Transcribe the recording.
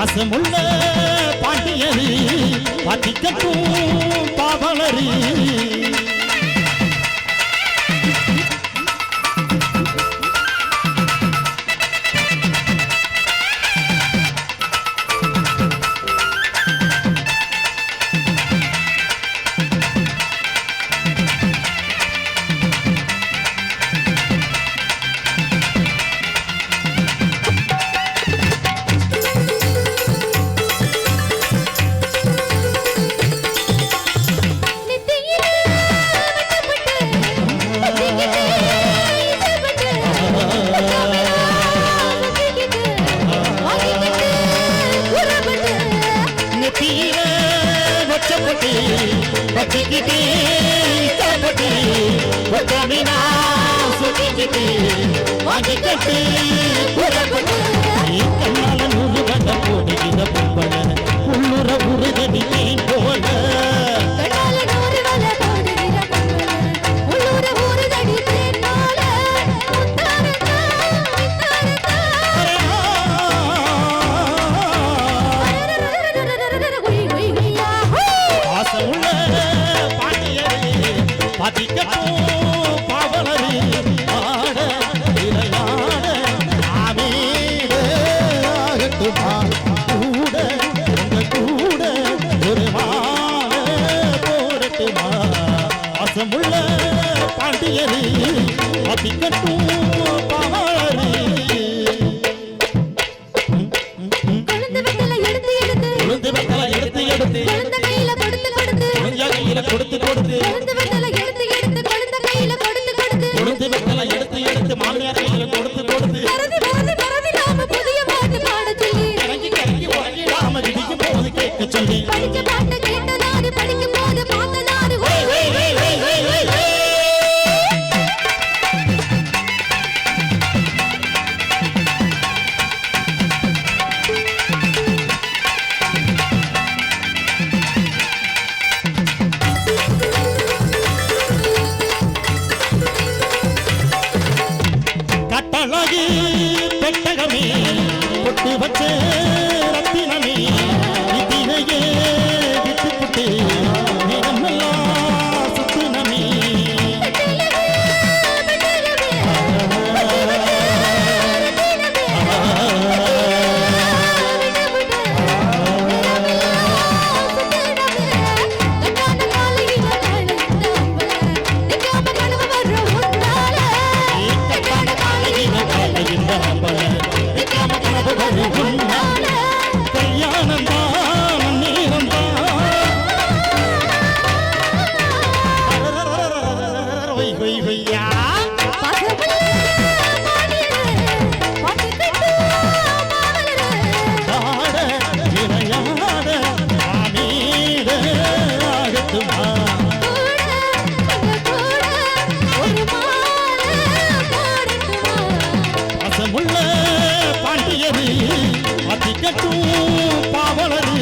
பாசமுள்ள பாட்டியரி பாட்டிக்கட்டும் பாவலரி సుఖికిటి కపటి ఒక వినా సుఖికిటి అధికటి పురపటి கையில கொடுத்து கொடுத்து அசமுள்ள பாண்டியது அத்திக்கட்டும் பாவலரு